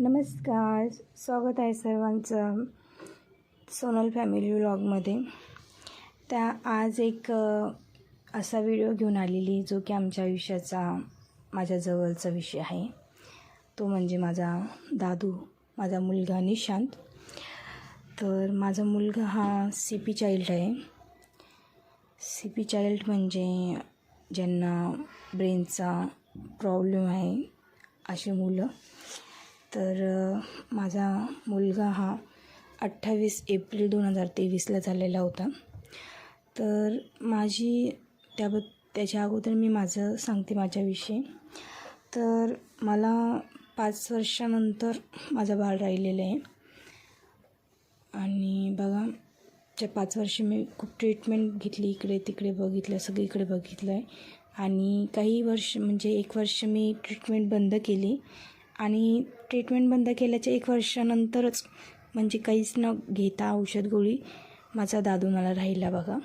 नमस्कार स्वागत आहे सर्वांचं सोनल फॅमिली व्लॉगमध्ये. त्या आज एक असा व्हिडिओ घेऊन आलेली जो की आमच्या आयुष्याचा माझ्या जवळचा विषय आहे. तो म्हणजे माझा दादू माझा मुलगा निशांत. तर माझा मुलगा हा सी पी चाइल्ड आहे. सी पी चाइल्ड म्हणजे ज्यांना ब्रेनचा प्रॉब्लेम आहे अशी मुलं. तर माझा मुलगा हा अठ्ठावीस एप्रिल दोन हजार तेवीसला झालेला होता. तर माझी त्याब त्याच्या अगोदर मी माझं सांगते माझ्याविषयी. तर मला पाच वर्षानंतर माझं बाळ राहिलेलं आहे. आणि बघा त्या पाच वर्ष मी खूप ट्रीटमेंट घेतली इकडे तिकडे बघितलं सगळीकडे बघितलं आहे आणि काही वर्ष म्हणजे एक वर्ष मी ट्रीटमेंट बंद केली. आणि ट्रीटमेंट बंद केल्याच्या एक वर्षानंतरच म्हणजे काहीच न घेता औषध गोळी माझा दादू मला राहिला बघा.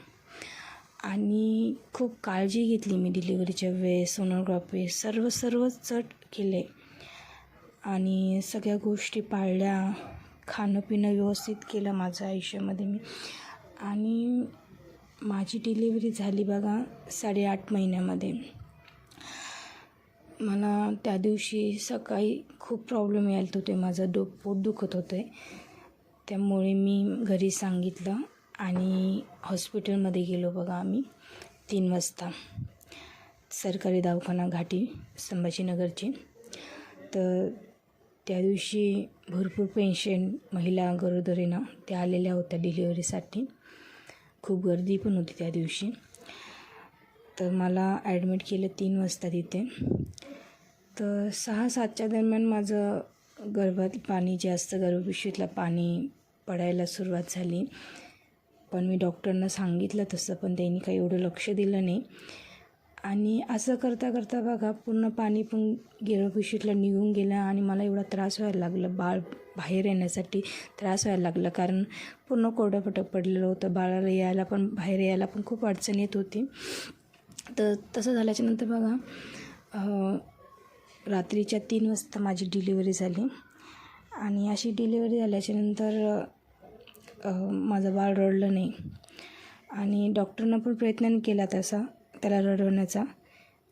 आणि खूप काळजी घेतली मी डिलिव्हरीच्या वेळेस सोनोग्राफी सर्व सर्व चट केले. आणि सगळ्या गोष्टी पाळल्या खाणं पिणं व्यवस्थित केलं माझं आयुष्यामध्ये मी. आणि माझी डिलिव्हरी झाली बघा साडेआठ महिन्यामध्ये. मला त्या दिवशी सकाळी खूप प्रॉब्लेम यायला होते. माझं डो पोट दुखत होतं. आहे त्यामुळे मी घरी सांगितलं आणि हॉस्पिटलमध्ये गेलो बघा आम्ही तीन वाजता. सरकारी दवाखाना घाटी संभाजीनगरची. तर त्या दिवशी भरपूर पेशंट महिला गरोदरीनं त्या आलेल्या होत्या डिलिव्हरीसाठी खूप गर्दी पण होती त्या दिवशी. तर मला ॲडमिट केलं तीन वाजता तिथे. तर सहा सातच्या दरम्यान माझं गर्भात पाणी जास्त गर्भपिशवीतलं पाणी पडायला सुरुवात झाली. पण मी डॉक्टरना सांगितलं तसं पण त्यांनी काही एवढं लक्ष दिलं नाही. आणि असं करता करता बघा पूर्ण पाणी पण गर्भपिशवीतलं निघून गेलं आणि मला एवढा त्रास व्हायला लागला. बाळ बाहेर येण्यासाठी त्रास व्हायला लागला कारण पूर्ण कोरडं फटक पडलेलं होतं. बाळाला यायला पण बाहेर यायला पण खूप अडचण येत होती. तर तसं झाल्याच्यानंतर बघा रात्रीच्या तीन वाजता माझी डिलिव्हरी झाली. आणि अशी डिलिव्हरी झाल्याच्यानंतर माझं बाळ रडलं नाही. आणि डॉक्टरनं पण प्रयत्न केला तसा त्याला रडवण्याचा.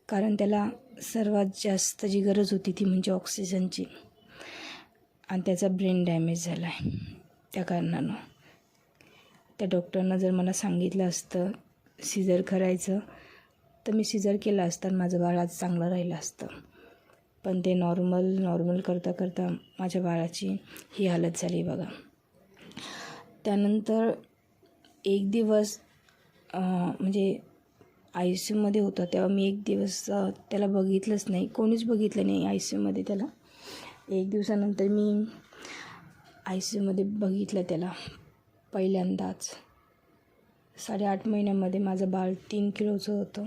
कारण त्याला सर्वात जास्त जी गरज होती ती म्हणजे ऑक्सिजनची. आणि त्याचा ब्रेन डॅमेज झाला आहे त्या कारणानं. त्या डॉक्टरनं जर मला सांगितलं असतं सिजर करायचं तर मी सिजर केलं असतं आणि माझं बाळ आज चांगलं राहिलं असतं. पण ते नॉर्मल नॉर्मल करता करता माझ्या बाळाची ही हालत झाली बघा. त्यानंतर एक दिवस म्हणजे आय सी यूमध्ये होता तेव्हा मी एक दिवस त्याला बघितलंच नाही. कोणीच बघितलं नाही आय सी यूमध्ये त्याला. एक दिवसानंतर मी आय सी यूमध्ये बघितलं त्याला पहिल्यांदाच. साडेआठ महिन्यामध्ये माझं बाळ तीन किलोचं होतं.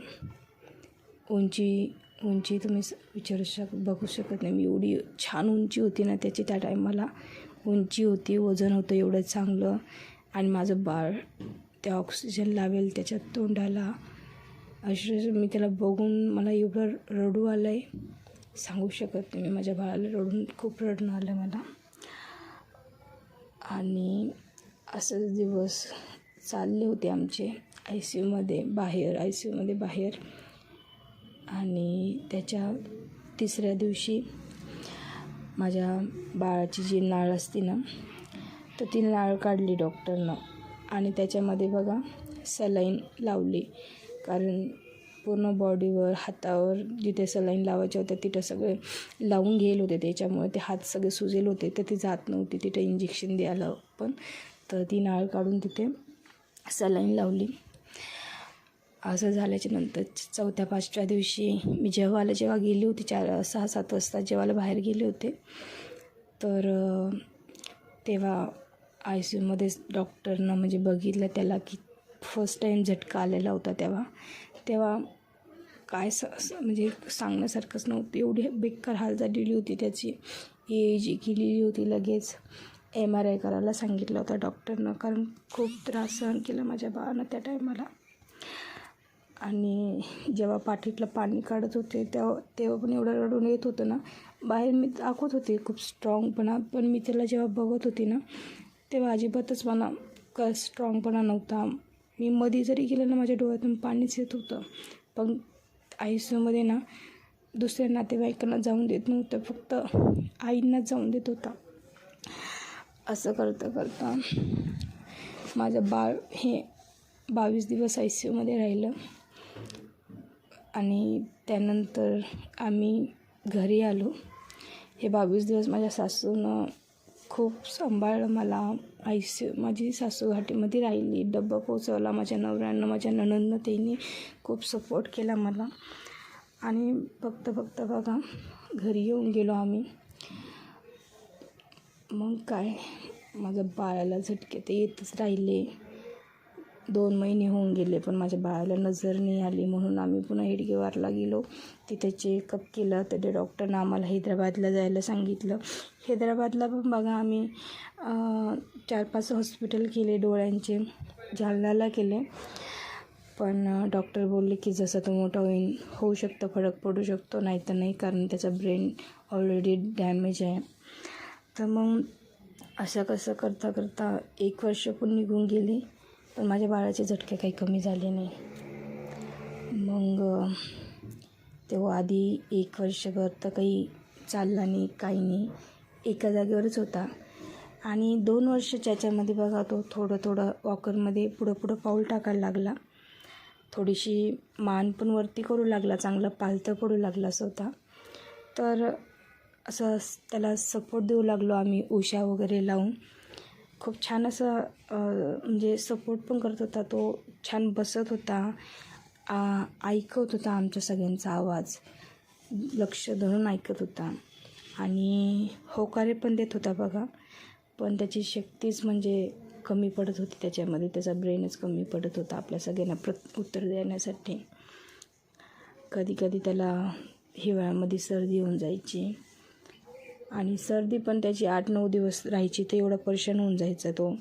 उंची उंची तुम्ही विचारू शक बघू शकत नाही. मी एवढी छान उंची होती ना त्याची त्या टायमाला उंची होती वजन होतं एवढं चांगलं. आणि माझं बाळ त्या ऑक्सिजन लावेल त्याच्या तोंडाला. अक्षरशः मी त्याला बघून मला एवढं रडू आलं आहे सांगू शकत नाही मी माझ्या बाळाला रडून खूप रडणं आलं मला. आणि असंच दिवस चालले होते आमचे आय सी यूमध्ये बाहेर आय सी यूमध्ये बाहेर. आणि त्याच्या तिसऱ्या दिवशी माझ्या बाळाची जी नाळ असते ना तर ती नाळ काढली डॉक्टरनं. आणि त्याच्यामध्ये बघा सलाईन लावली. कारण पूर्ण बॉडीवर हातावर जिथे सलाईन लावायच्या होत्या तिथं सगळे लावून घेल होते. त्याच्यामुळे ते हात सगळे सुजेल होते तर ती जात नव्हती. तिथे इंजेक्शन द्यायला पण. तर ती नाळ काढून तिथे सलाईन लावली. असं झाल्याच्यानंतर चौथ्या पाचव्या दिवशी मी जेव्हाला जेव्हा गेली होती चार सहा सात वाजता जेव्हाला बाहेर गेले होते. तर तेव्हा आय सी यूमध्येच डॉक्टरनं म्हणजे बघितलं त्याला की फर्स्ट टाईम झटका आलेला होता तेव्हा. तेव्हा काय स म्हणजे सांगण्यासारखंच नव्हतं. एवढी बेकार हाल झालेली होती त्याची. ए जी केलेली होती लगेच. एम आर आय करायला सांगितलं होतं डॉक्टरनं. कारण खूप त्रास सहन केला माझ्या बाळानं त्या टायमाला आणि जेव्हा पाठीतलं पाणी काढत होते तेव्हा तेव्हा पण एवढं रडून येत होतं ना. बाहेर मी दाखवत होते खूप स्ट्रॉंगपणा पण. मी त्याला जेव्हा बघत होती ना तेव्हा अजिबातच मला का स्ट्रॉंगपणा नव्हता. मी मध्ये जरी गेलं ना माझ्या डोळ्यातून पाणीच येत होतं. पण आय सी यूमध्ये ना दुसऱ्या नातेवाईकांना जाऊन देत नव्हतं. फक्त आईंनाच जाऊन देत होता. असं करता करता माझं बाळ हे बावीस दिवस आय सी यूमध्ये राहिलं. आणि त्यानंतर आम्ही घरी आलो. हे बावीस दिवस माझ्या सासूनं खूप सांभाळलं मला. आय सी माझी सासू घाटीमध्ये राहिली. डब्बा पोचवला माझ्या नवऱ्यानं माझ्या नणंदनं. त्यांनी खूप सपोर्ट केला मला. आणि फक्त फक्त बघा घरी येऊन गेलो आम्ही. मग काय? माझ्या बाळाला झटके ते येतच राहिले. दोन महिने होऊन गेले पण माझ्या बाळाला नजर नाही आली. म्हणून आम्ही पुन्हा हेडगेवारला गेलो. तिथे चेकअप केलं. तर ते डॉक्टरनं आम्हाला हैदराबादला जायला सांगितलं. हैदराबादला पण बघा आम्ही चार पाच हॉस्पिटल केले डोळ्यांचे जालनाला केले. पण डॉक्टर बोलले की जसं तो मोठा होईल होऊ शकतं फरक पडू शकतो. नाही तर नाही कारण त्याचा ब्रेन ऑलरेडी डॅमेज आहे. तर मग असं कसं करता करता एक वर्ष पण निघून गेली. पण माझ्या बाळाचे झटके काही कमी झाले नाही. मग तेव्हा आधी एक वर्षभर तर काही चालला नाही काही नाही. एका जागेवरच होता. आणि दोन वर्ष त्याच्यामध्ये बघा तो थोडं थोडं वॉकरमध्ये पुढं पुढं पाऊल टाकायला लागला. थोडीशी मान पण वरती करू लागला चांगलं पालतं पडू लागला स्वतः तर असं त्याला सपोर्ट देऊ लागलो आम्ही उशा वगैरे लावून. खूप छान असं म्हणजे सपोर्ट पण करत होता. तो छान बसत होता. ऐकत होता आमच्या सगळ्यांचा आवाज. लक्ष धरून ऐकत होता. आणि होकारे पण देत होता बघा. पण त्याची शक्तीच म्हणजे कमी पडत होती त्याच्यामध्ये. त्याचा ब्रेनच कमी पडत होता आपल्या सगळ्यांना प्रत उत्तर देण्यासाठी. कधी कधी त्याला हिवाळ्यामध्ये सर्दी होऊन जायची. आणि सर्दी पण त्याची आठ नऊ दिवस राहायची तर एवढा परेशान होऊन जायचा तो.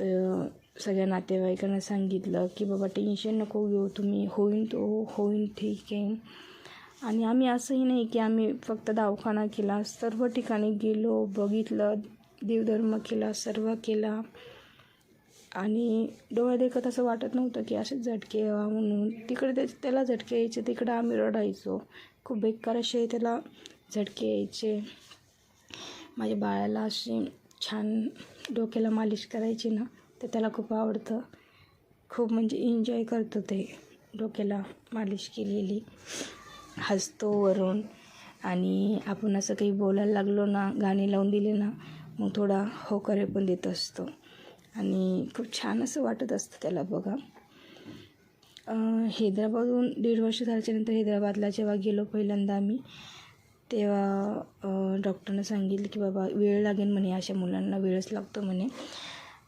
तर सगळ्या नातेवाईकांना सांगितलं की बाबा टेन्शन नको घेऊ तुम्ही होईन तो होईन ठीक आहे. आणि आम्ही असंही नाही की आम्ही फक्त दवाखाना केला सर्व ठिकाणी गेलो बघितलं देवधर्म केला सर्व केला. आणि डोळ्या देखत असं वाटत नव्हतं की असेच झटके यावा म्हणून. तिकडे त्या त्याला झटके यायचे तिकडं आम्ही रडायचो. खूप बेकार असे त्याला झटके यायचे. माझ्या बाळाला अशी छान डोक्याला मालिश करायची ना तर त्याला खूप आवडतं. खूप म्हणजे एन्जॉय करतो ते डोक्याला मालिश केलेली. हसतो वरून. आणि आपण असं काही बोलायला लागलो ना गाणी लावून दिले ना मग थोडा होकारे पण देत असतो. आणि खूप छान असं वाटत असतं त्याला बघा. हैदराबादहून दीड वर्ष झाल्याच्यानंतर हैदराबादला जेव्हा गेलो पहिल्यांदा आम्ही तेव्हा डॉक्टरनं सांगितलं की बाबा वेळ लागेल म्हणे अशा मुलांना वेळच लागतो म्हणे.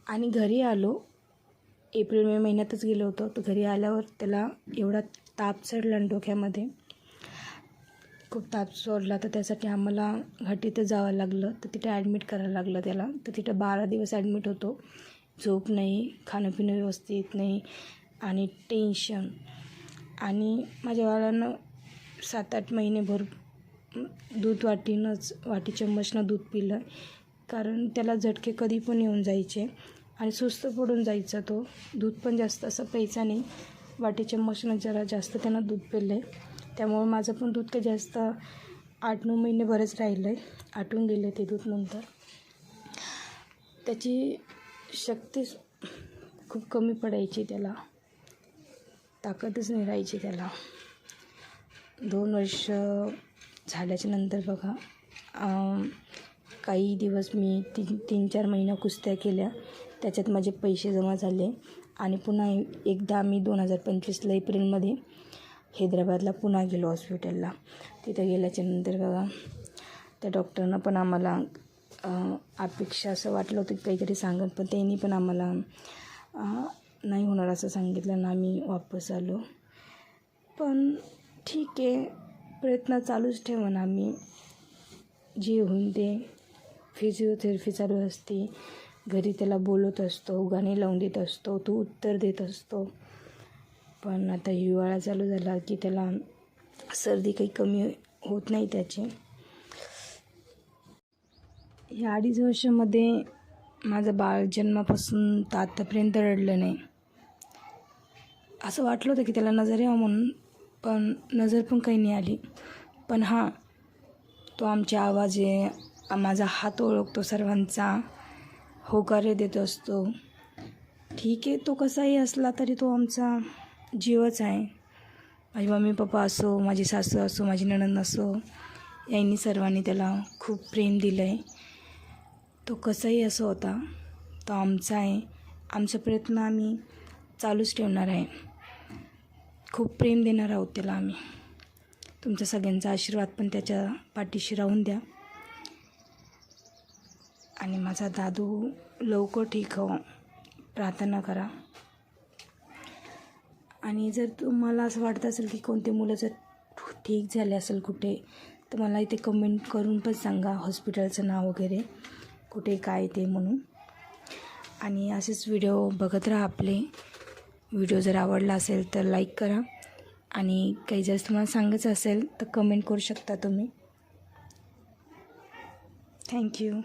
आणि घरी आलो एप्रिल मे महिन्यातच गेलो होतो. तर घरी आल्यावर त्याला एवढा ताप चढला डोक्यामध्ये. खूप ताप सोडला तर त्यासाठी आम्हाला घाटीतच जावं लागलं. तर तिथे ॲडमिट करायला लागलं त्याला. तर तिथं बारा दिवस ॲडमिट होतो. झोप नाही खाणं पिणं व्यवस्थित नाही आणि टेन्शन आणि माझ्या बाळानं सात आठ महिने भर दूध वाटीनंच वाटी चम्मचनं दूध पिलं. कारण त्याला झटके कधी पण येऊन जायचे. आणि सुस्त पडून जायचा तो. दूध पण जास्त असं प्यायचा नाही. वाटी चम्मचनं जरा जास्त त्यानं दूध पिलं आहे त्यामुळे माझं पण दूध काही जास्त आठ नऊ महिने बरंच राहिलं आहे आटून गेले ते दूध नंतर. त्याची शक्ती खूप कमी पडायची त्याला. ताकदच नाही राहायची त्याला. दोन वर्ष झाल्याच्यानंतर बघा काही दिवस मी तीन तीन चार महिना कुस्त्या केल्या. त्याच्यात माझे पैसे जमा झाले. आणि पुन्हा एकदा मी दोन हजार पंचवीसला एप्रिलमध्ये हैदराबादला पुन्हा गेलो हॉस्पिटलला तिथं गेल्याच्यानंतर बघा त्या डॉक्टरनं पण आम्हाला अपेक्षा असं वाटलं होतं की काहीतरी सांगत पण त्यांनी पण आम्हाला नाही होणार असं सांगितलं ना आम्ही वापस आलो. पण ठीक आहे. प्रयत्न चालूच ठेवून आम्ही जे होऊन ते फिजिओथेरपी चालू असते. घरी त्याला बोलत असतो गाणी लावून देत असतो तो उत्तर देत असतो. पण आता हिवाळा चालू झाला की त्याला सर्दी काही कमी होत नाही त्याची. या अडीच वर्षामध्ये माझं बाळ जन्मापासून तर आत्तापर्यंत रडलं नाही. असं वाटलं होतं की त्याला नजर यावं म्हणून पण नजर पण काही नाही आली. पण हां तो आमचे आवाज आहे माझा हात ओळखतो सर्वांचा. होकारे देत असतो. ठीक आहे तो कसाही असला तरी तो आमचा जीवच आहे. माझी मम्मी पप्पा असो माझी सासू असो माझी नणंद असो यांनी सर्वांनी त्याला खूप प्रेम दिलं आहे तो कसाही असो होता तो आमचा आहे. आमचा प्रयत्न आम्ही चालूच ठेवणार आहे. खूप प्रेम देणार आहोत त्याला आम्ही. तुमचा सगळ्यांचा आशीर्वाद पण त्याच्या पाठीशी राहून द्या. आणि माझा दादू लवकर ठीक हो. प्रार्थना करा. आणि जर तुम्हाला असं वाटत असेल की कोणते मुलं जर ठीक झाले असेल कुठे तर मला इथे कमेंट करून पण सांगा. हॉस्पिटलचं नाव वगैरे कुठे काय ते म्हणून. आणि असेच व्हिडिओ बघत राहा आपले. व्हिडिओ जर आवडला असेल तर लाईक करा. आणि काही जर तुम्हाला सांगायचं असेल तर कमेंट करू शकता तुम्ही. थँक्यू